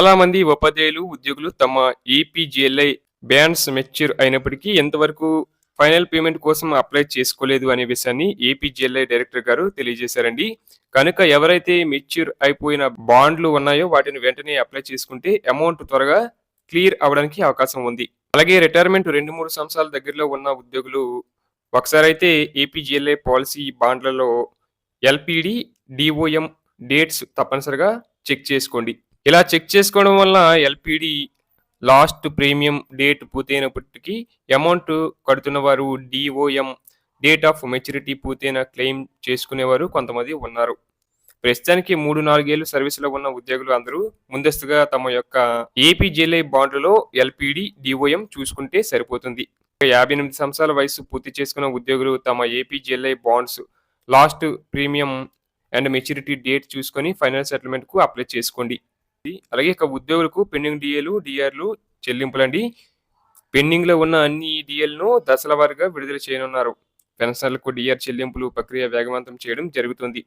చాలా మంది ఉపాధ్యాయులు ఉద్యోగులు తమ ఏపీజీఎల్ఐ బ్యాండ్స్ మెచ్యూర్ అయినప్పటికీ ఎంతవరకు ఫైనల్ పేమెంట్ కోసం అప్లై చేసుకోలేదు అనే విషయాన్ని ఏపీజిఎల్ఐ డైరెక్టర్ గారు తెలియజేశారండి. కనుక ఎవరైతే మెచ్యూర్ అయిపోయిన బాండ్లు ఉన్నాయో వాటిని వెంటనే అప్లై చేసుకుంటే అమౌంట్ త్వరగా క్లియర్ అవడానికి అవకాశం ఉంది. అలాగే రిటైర్మెంట్ రెండు మూడు సంవత్సరాల దగ్గరలో ఉన్న ఉద్యోగులు ఒకసారి అయితే ఏపీజిఎల్ఐ పాలసీ బాండ్లలో ఎల్పిడి డిఓఎం డేట్స్ తప్పనిసరిగా చెక్ చేసుకోండి. ఇలా చెక్ చేసుకోవడం వల్ల ఎల్పిడి లాస్ట్ ప్రీమియం డేట్ పూర్తయినప్పటికీ అమౌంట్ కడుతున్న వారు డిఓఎం డేట్ ఆఫ్ మెచ్యూరిటీ పూర్తయిన క్లెయిమ్ చేసుకునేవారు కొంతమంది ఉన్నారు. ప్రస్తుతానికి మూడు నాలుగేళ్ళు సర్వీసులో ఉన్న ఉద్యోగులు అందరూ ముందస్తుగా తమ యొక్క ఏపీజీఎల్ఐ బాండ్లలో ఎల్పిడి డిఓఎం చూసుకుంటే సరిపోతుంది. యాభై ఎనిమిది సంవత్సరాల వయసు పూర్తి చేసుకున్న ఉద్యోగులు తమ APGLI bonds last premium and maturity date చూసుకొని ఫైనల్ సెటిల్మెంట్కు అప్లై చేసుకోండి. అలాగే ఇక ఉద్యోగులకు పెండింగ్ డిఏలు డిఆర్లు చెల్లింపులండి. పెండింగ్లో ఉన్న అన్ని డిఎల్ను దశల వారీగా విడుదల చేయనున్నారు. పెన్షన్లకు డిఆర్ చెల్లింపులు ప్రక్రియ వేగవంతం చేయడం జరుగుతుంది.